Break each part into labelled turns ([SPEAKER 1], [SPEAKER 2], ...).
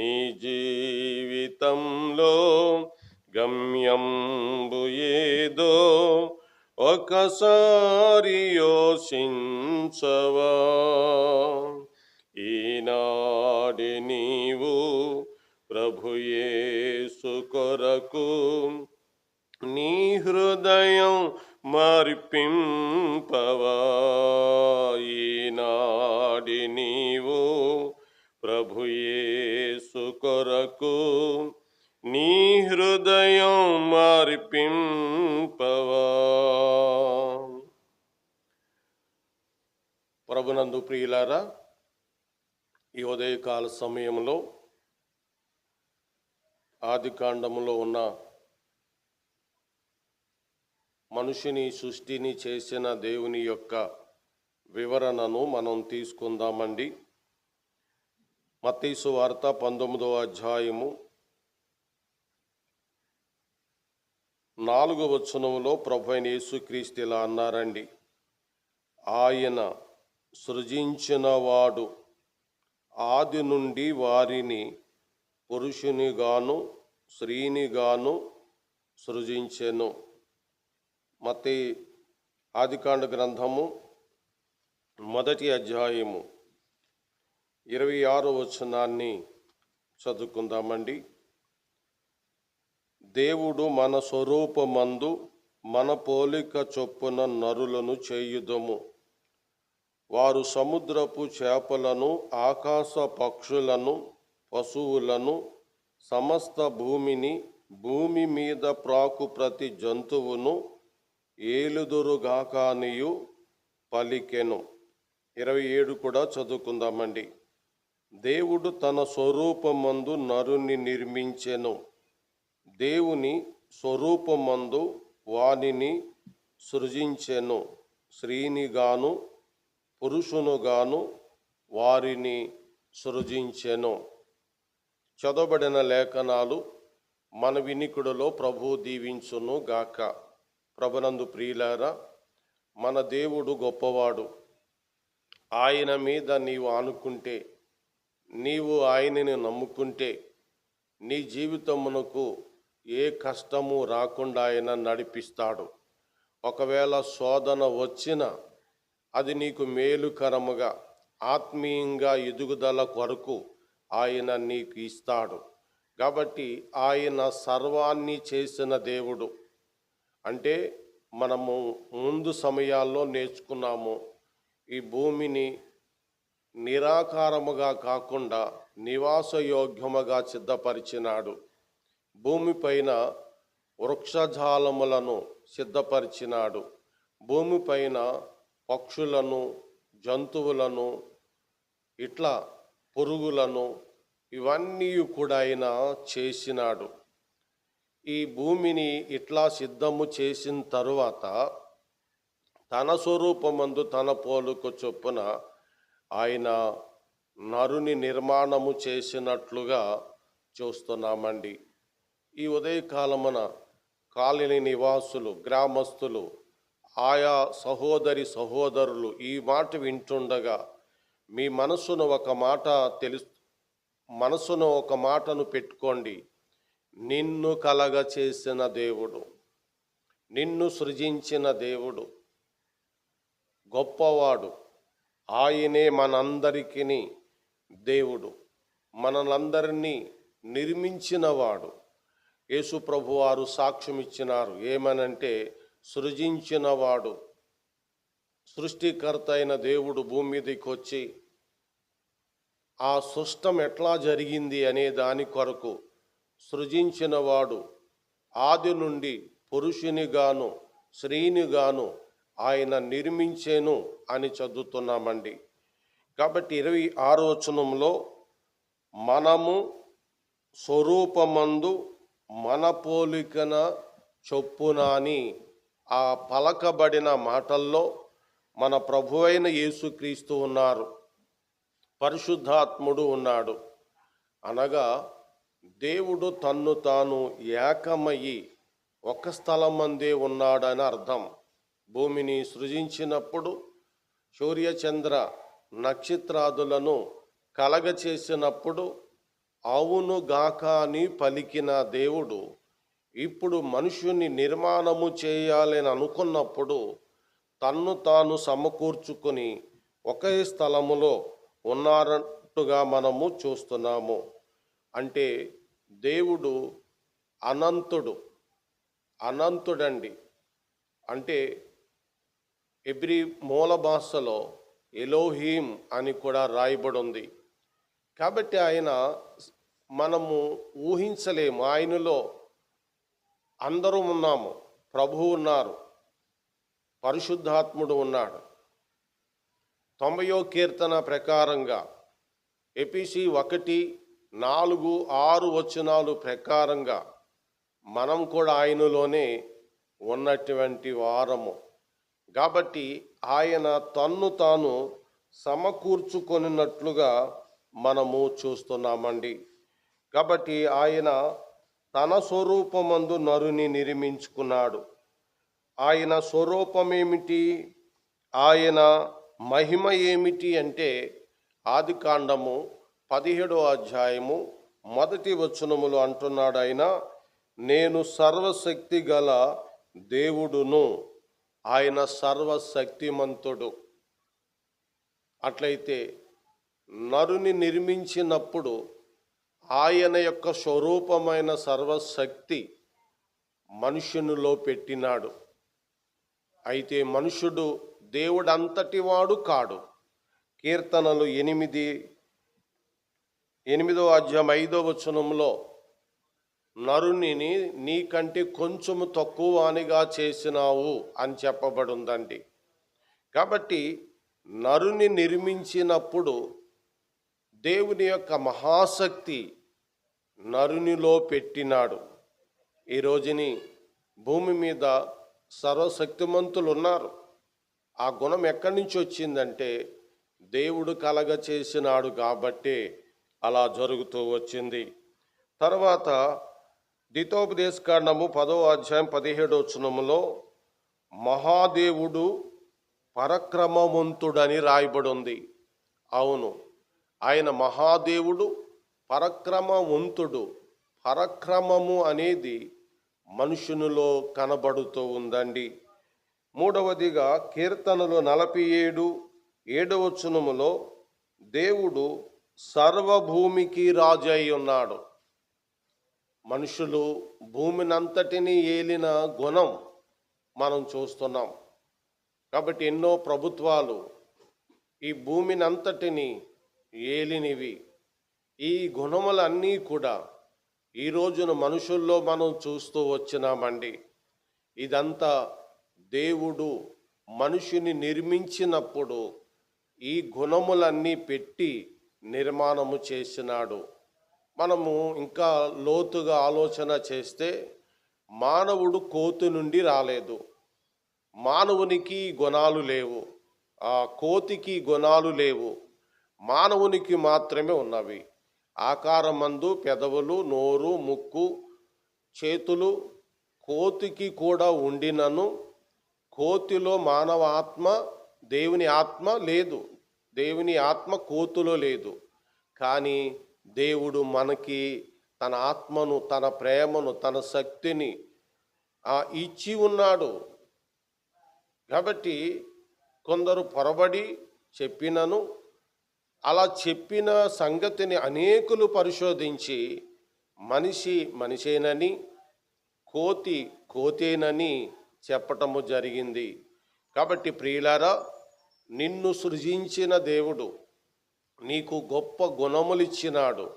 [SPEAKER 1] నీ జీవితంలో గమ్యంబు ఏదో ఒకసారి యోచించవా ఈనాడి నీవు ప్రభుయేసు కొరకు నీ హృదయం మర్పింపవా. ఈనాడి నీవు ప్రభు యేసు కొరకు నీ హృదయం మార్పింపవా. ప్రభునందు ప్రియులారా ఈ ఉదయకాల సమయంలో ఆది కాండములో ఉన్న మనుషుని సృష్టిని చేసిన దేవుని యొక్క వివరణను మనం తీసుకుందామండి. మత్తీసు వార్త పంతొమ్మిదవ అధ్యాయము నాలుగో వచనంలో ప్రభు అయిన యేసుక్రీస్తు ఇలా అన్నారండి. ఆయన సృజించినవాడు ఆది నుండి వారిని పురుషునిగాను స్త్రీనిగాను సృజించెను. మతి ఆదికాండ గ్రంథము మొదటి అధ్యాయము ఇరవై ఆరో వచనాన్ని చదువుకుందామండి. దేవుడు మన స్వరూపమందు మన పోలిక చొప్పున నరులను చేయుదము. వారు సముద్రపు చేపలను ఆకాశ పక్షులను పశువులను సమస్త భూమిని భూమి మీద ప్రాకు ప్రతి జంతువును ఏలుదురుగాకానియు పలికెను. ఇరవై ఏడు కూడా చదువుకుందామండి. దేవుడు తన స్వరూపమందు నరుని నిర్మించెను. దేవుని స్వరూపమందు వానిని సృజించెను. స్త్రీనిగాను పురుషునుగాను వారిని సృజించెను. చదవబడిన లేఖనాలు మన వినికుడులో ప్రభు దీవించును గాక. ప్రభునందు ప్రియులారా మన దేవుడు గొప్పవాడు. ఆయన మీద నీవు ఆనుకుంటే నీవు ఆయనని నమ్ముకుంటే నీ జీవితమునకు ఏ కష్టము రాకుండా ఆయన నడిపిస్తాడు. ఒకవేళ శోధన వచ్చినా అది నీకు మేలుకరముగా ఆత్మీయంగా ఎదుగుదల కొరకు ఆయన నీకు ఇస్తాడు. కాబట్టి ఆయన సర్వాన్ని చేసిన దేవుడు. అంటే మనము ముందు సమయాల్లో నేర్చుకున్నాము ఈ భూమిని నిరాకారముగా కాకుండా నివాసయోగ్యముగా సిద్ధపరిచినాడు. భూమిపైన వృక్షజాలములను సిద్ధపరిచినాడు. భూమిపైన పక్షులను జంతువులను ఇట్లా పురుగులను ఇవన్నీ కూడా ఆయన చేసినాడు. ఈ భూమిని ఇట్లా సిద్ధము చేసిన తరువాత తన స్వరూపమందు తన పోలుకు చొప్పున ఆయన నరుని నిర్మాణము చేసినట్లుగా చూస్తున్నామండి. ఈ ఉదయకాలమున కాలనీ నివాసులు గ్రామస్తులు ఆయా సహోదరి సహోదరులు ఈ మాట వింటుండగా మీ మనసును ఒక మాట తెలుసు మనసును ఒక మాటను పెట్టుకోండి. నిన్ను కలగ చేసిన దేవుడు నిన్ను సృజించిన దేవుడు గొప్పవాడు ఆయనే మనందరికీ దేవుడు. మనలందరినీ నిర్మించినవాడు. యేసు ప్రభు వారు సాక్ష్యం ఇచ్చినారు ఏమనంటే సృజించినవాడు సృష్టికర్త అయిన దేవుడు భూమి మీదకి వచ్చి ఆ సృష్టం ఎట్లా జరిగింది అనే దాని కొరకు సృజించినవాడు ఆది నుండి పురుషునిగాను స్త్రీనిగాను ఆయన నిర్మించేను అని చదువుతున్నామండి. కాబట్టి ఇరవై ఆరోచనంలో మనము స్వరూపమందు మన పోలికన చొప్పున అని ఆ పలకబడిన మాటల్లో మన ప్రభువైన యేసుక్రీస్తు ఉన్నారు. పరిశుద్ధాత్ముడు ఉన్నాడు. అనగా దేవుడు తన్ను తాను ఏకమయ్యి ఒక స్థలమందే ఉన్నాడని అర్థం. భూమిని సృజించినప్పుడు సూర్యచంద్ర నక్షత్రాదులను కలగచేసినప్పుడు అవును గాకాని పలికిన దేవుడు ఇప్పుడు మనుషుని నిర్మాణము చేయాలని అనుకున్నప్పుడు తన్ను తాను సమకూర్చుకొని ఒకే స్థలములో ఉన్నారట్టుగా మనము చూస్తున్నాము. అంటే దేవుడు అనంతుడు అనంతుడండి. అంటే ఎబ్రి మూల భాషలో ఎలోహీం అని కూడా రాయబడి ఉంది కాబట్టి ఆయన మనము ఊహించలేము. ఆయనలో అందరూ ఉన్నాము. ప్రభువు ఉన్నారు. పరిశుద్ధాత్ముడు ఉన్నాడు. తొంభయో కీర్తన ప్రకారంగా ఎపిసి ఒకటి నాలుగు ఆరు వచనాలు ప్రకారంగా మనం కూడా ఆయనలోనే ఉన్నటువంటి వారము. కాబట్టి ఆయన తన్ను తాను సమకూర్చుకొనినట్లుగా మనము చూస్తున్నామండి. కాబట్టి ఆయన తన స్వరూపమందు నరుని నిర్మించుకున్నాడు. ఆయన స్వరూపమేమిటి? ఆయన మహిమ ఏమిటి అంటే ఆది కాండము పదిహేడో అధ్యాయము మొదటి వచనములు అంటున్నాడు ఆయన నేను సర్వశక్తి గల దేవుడును. ఆయన సర్వశక్తిమంతుడు. అట్లయితే నరుని నిర్మించినప్పుడు ఆయన యొక్క స్వరూపమైన సర్వశక్తి మనుషునిలో పెట్టినాడు. అయితే మనుషుడు దేవుడంతటి వాడు కాడు. కీర్తనలు ఎనిమిది ఎనిమిదో అధ్యాయం ఐదో వచనంలో నరునిని నీకంటే కొంచెము తక్కువ అనిగా చేసినావు అని చెప్పబడుందండి. కాబట్టి నరుని నిర్మించినప్పుడు దేవుని యొక్క మహాశక్తి నరునిలో పెట్టినాడు. ఈ రోజుని భూమి మీద సర్వశక్తిమంతులు ఉన్నారు ఆ గుణం ఎక్కడి నుంచి వచ్చిందంటే దేవుడు కలగ చేసినాడు కాబట్టే అలా జరుగుతూ వచ్చింది. తర్వాత ద్వితోపదేశకాండము పదో అధ్యాయం పదిహేడో వచనములో మహాదేవుడు పరక్రమవంతుడని రాయబడి ఉంది అవును ఆయన మహాదేవుడు పరక్రమవంతుడు పరక్రమము అనేది మనుషునిలో కనబడుతూ ఉందండి. మూడవదిగా కీర్తనలు నలభై ఏడు ఏడవచనములో దేవుడు సర్వభూమికి రాజు అయి ఉన్నాడు మనుషులు భూమినంతటిని ఏలిన గుణం మనం చూస్తున్నాం. కాబట్టి ఎన్నో ప్రభుత్వాలు ఈ భూమినంతటిని ఏలినివి. ఈ గుణములన్నీ కూడా ఈ రోజున మనుషుల్లో మనం చూస్తూ వచ్చినామండి. ఇదంతా దేవుడు మనుషుని నిర్మించినప్పుడు ఈ గుణములన్నీ పెట్టి నిర్మాణము చేసినాడు. మనము ఇంకా లోతుగా ఆలోచన చేస్తే మానవుడు కోతి నుండి రాలేదు. మానవునికి గుణాలు లేవు. ఆ కోతికి గుణాలు లేవు. మానవునికి మాత్రమే ఉన్నవి. ఆకారమందు పెదవులు నోరు ముక్కు చేతులు కోతికి కూడా ఉండినను. కోతిలో మానవ ఆత్మ దేవుని ఆత్మ లేదు. దేవుని ఆత్మ కోతులో లేదు. కానీ దేవుడు మనకి తన ఆత్మను తన ప్రేమను తన శక్తిని ఇచ్చి ఉన్నాడు. కాబట్టి కొందరు పొరబడి చెప్పినను అలా చెప్పిన సంగతిని అనేకులు పరిశోధించి మనిషి మనిషేనని కోతి కోతేనని చెప్పటము జరిగింది. కాబట్టి ప్రియులారా నిన్ను సృజించిన దేవుడు నీకు గొప్ప గుణములిచ్చినాడు.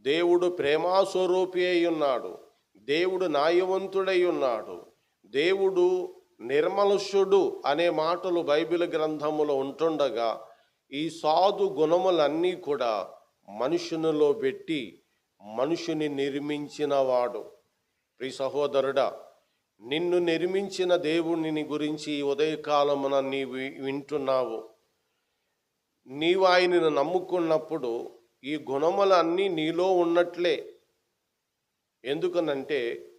[SPEAKER 1] దేవుడు ప్రేమాస్వరూపి అయి ఉన్నాడు దేవుడు న్యాయవంతుడై ఉన్నాడు దేవుడు నిర్మలుషుడు అనే మాటలు బైబిల్ గ్రంథములో ఉంటుండగా ఈ సాధు గుణములన్నీ కూడా మనుషునిలో పెట్టి మనుషుని నిర్మించినవాడు. ప్రి సహోదరుడా నిన్ను నిర్మించిన దేవుడిని గురించి ఉదయకాలమున నీవు వింటున్నావు. నీవు ఆయనను నమ్ముకున్నప్పుడు ఈ గుణములన్నీ నీలో ఉన్నట్లే. ఎందుకనంటే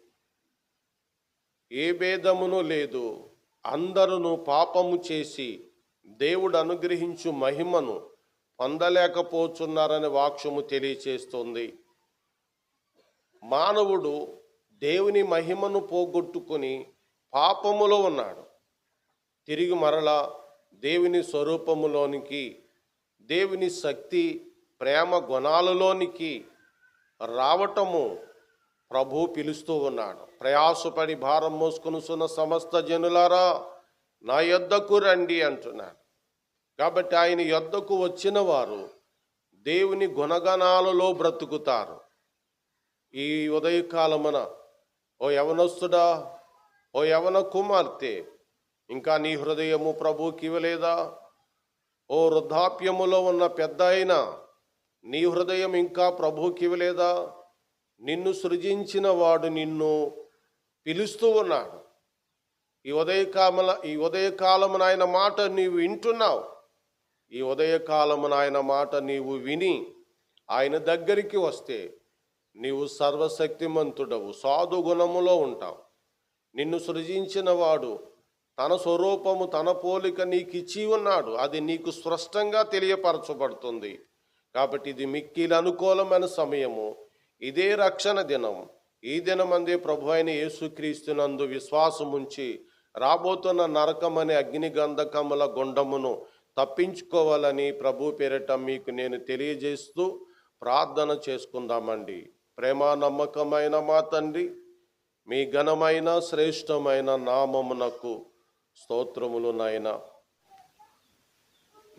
[SPEAKER 1] ఏ భేదమును లేదు. అందరును పాపము చేసి దేవుడు అనుగ్రహించు మహిమను పొందలేకపోతున్నారని వాక్యము తెలియచేస్తుంది. మానవుడు దేవుని మహిమను పోగొట్టుకొని పాపములో ఉన్నాడు. తిరిగి మరలా దేవుని స్వరూపములోనికి దేవుని శక్తి ప్రేమ గుణాలలోనికి రావటము ప్రభు పిలుస్తూ ఉన్నాడు. ప్రయాసపడి భారం మోసుకొనుసున్న సమస్త జనులారా నా యొద్దకు రండి అంటున్నాడు. కాబట్టి ఆయన యొద్దకు వచ్చిన వారు దేవుని గుణగణాలలో బ్రతుకుతారు. ఈ ఉదయకాలమున ఓ యవనస్తుడా ఓ యవన కుమార్తె ఇంకా నీ హృదయము ప్రభుకి ఇవ్వలేదా? ఓ వృద్ధాప్యములో ఉన్న పెద్ద అయినా నీ హృదయం ఇంకా ప్రభుకి ఇవ్వలేదా? నిన్ను సృజించిన వాడు నిన్ను పిలుస్తూ ఉన్నాడు. ఈ ఉదయకాలమున ఈ ఉదయకాలమున ఆయన మాట నీవు వింటున్నావు. ఈ ఉదయకాలమున ఆయన మాట నీవు విని ఆయన దగ్గరికి వస్తే నీవు సర్వశక్తిమంతుడవు సాధు గుణములో ఉంటావు. నిన్ను సృజించిన వాడు తన స్వరూపము తన పోలిక నీకు ఇచ్చి ఉన్నాడు. అది నీకు స్పష్టంగా తెలియపరచబడుతుంది. కాబట్టి ఇది మిక్కిలి అనుకూలమైన సమయము. ఇదే రక్షణ దినం. ఈ దినమందే ప్రభు అయిన యేసుక్రీస్తునందు విశ్వాసముంచి రాబోతున్న నరకమనే అగ్ని గంధకముల గుండమును తప్పించుకోవాలని ప్రభు పేరిట మీకు నేను తెలియజేస్తూ ప్రార్థన చేసుకుందామండి. ప్రేమ నమ్మకమైన మా తండ్రి మీ ఘనమైన శ్రేష్టమైన నామమునకు స్తోత్రములు నాయన.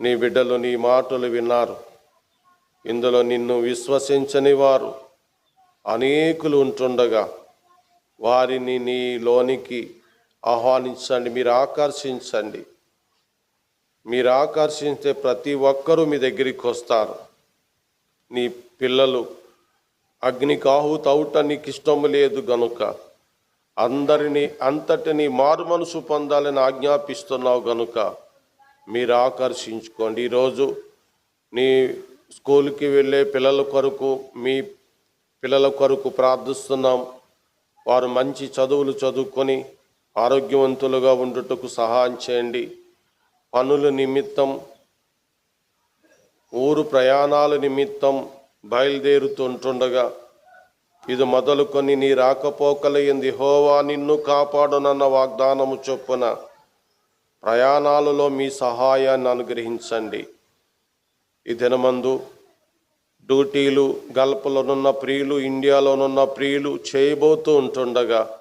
[SPEAKER 1] నీ బిడ్డలు నీ మాటలు విన్నారు. ఇందులో నిన్ను విశ్వసించని వారు అనేకులు ఉంటుండగా వారిని నీ లోనికి ఆహ్వానించండి మీరు ఆకర్షించండి. మీరు ఆకర్షించే ప్రతి ఒక్కరూ మీ దగ్గరికి వస్తారు. నీ పిల్లలు అగ్నికి ఆహుతవుట నీకు ఇష్టము లేదు గనుక. అందరినీ అంతటిని మారుమనసు పొందాలని ఆజ్ఞాపిస్తున్నావు గనుక మీరు ఆకర్షించుకోండి. ఈరోజు నీ స్కూల్కి వెళ్ళే పిల్లల కొరకు మీ పిల్లల కొరకు ప్రార్థిస్తున్నాం. వారు మంచి చదువులు చదువుకొని ఆరోగ్యవంతులుగా ఉండుటకు సహాయం చేయండి. పనుల నిమిత్తం ఊరు ప్రయాణాల నిమిత్తం బయలుదేరుతుంటుండగా ఇది మొదలుకొని నీ రాకపోకలయ్యింది హోవా నిన్ను కాపాడునన్న వాగ్దానము చొప్పున ప్రయాణాలలో మీ సహాయాన్ని అనుగ్రహించండి. ఈ దినమందు డ్యూటీలు గల్పలోనున్న ప్రియులు ఇండియాలోనున్న ప్రియులు చేయబోతూ ఉంటుండగా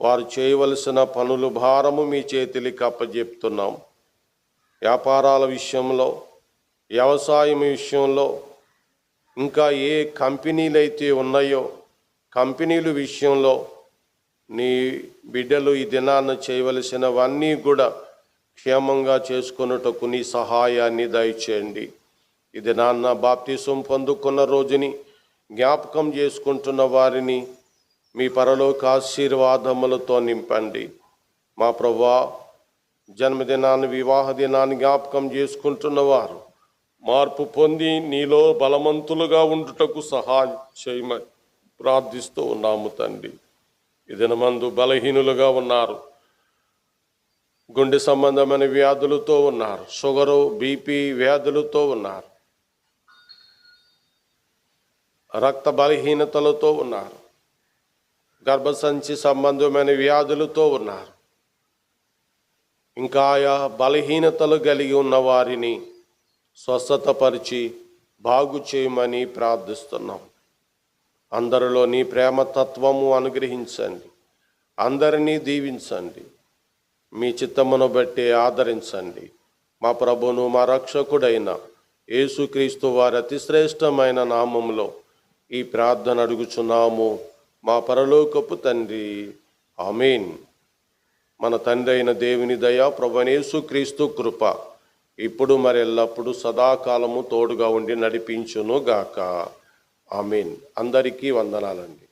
[SPEAKER 1] వారు చేయవలసిన పనులు భారము మీ చేతికి అప్పజెప్తున్నాం. వ్యాపారాల విషయంలో వ్యవసాయం విషయంలో ఇంకా ఏ కంపెనీలు అయితే ఉన్నాయో కంపెనీలు విషయంలో నీ బిడ్డలు ఈ దినాన్ని చేయవలసినవన్నీ కూడా క్షేమంగా చేసుకొనుటకు నీ సహాయాన్ని దయచేయండి. ఈ దినాన్న బాప్తీసం పొందుకున్న రోజుని జ్ఞాపకం చేసుకుంటున్న వారిని మీ పరలోక ఆశీర్వాదములతో నింపండి. మా ప్రభా జన్మదినాన్ని వివాహ దినాన్ని జ్ఞాపకం చేసుకుంటున్నవారు మార్పు పొంది నీలో బలవంతులుగా ఉండుటకు సహాయం చేయమని ప్రార్థిస్తూ ఉన్నాము తండ్రి. ఇదినమందు బలహీనులుగా ఉన్నారు. గుండె సంబంధమైన వ్యాధులతో ఉన్నారు. షుగరు బీపీ వ్యాధులతో ఉన్నారు. రక్త బలహీనతలతో ఉన్నారు. గర్భసంచి సంబంధమైన వ్యాధులతో ఉన్నారు. ఇంకా ఆయా బలహీనతలు కలిగి ఉన్న వారిని స్వస్థతపరిచి బాగు చేయమని ప్రార్థిస్తున్నాం. అందరిలో నీ ప్రేమ తత్వము అనుగ్రహించండి. అందరినీ దీవించండి. మీ చిత్తమును బట్టి ఆదరించండి. మా ప్రభును మా రక్షకుడైన యేసుక్రీస్తు వారి అతి శ్రేష్టమైన నామంలో ఈ ప్రార్థన అడుగుచున్నాము. మా పరలోకపు తండ్రి. ఆమెన్. మన తండ్రి అయిన దేవుని దయ ప్రభునేసు క్రీస్తు కృప ఇప్పుడు మరి ఎల్లప్పుడు సదాకాలము తోడుగా ఉండి నడిపించును గాక ఆమెన్. అందరికీ వందనాలండి.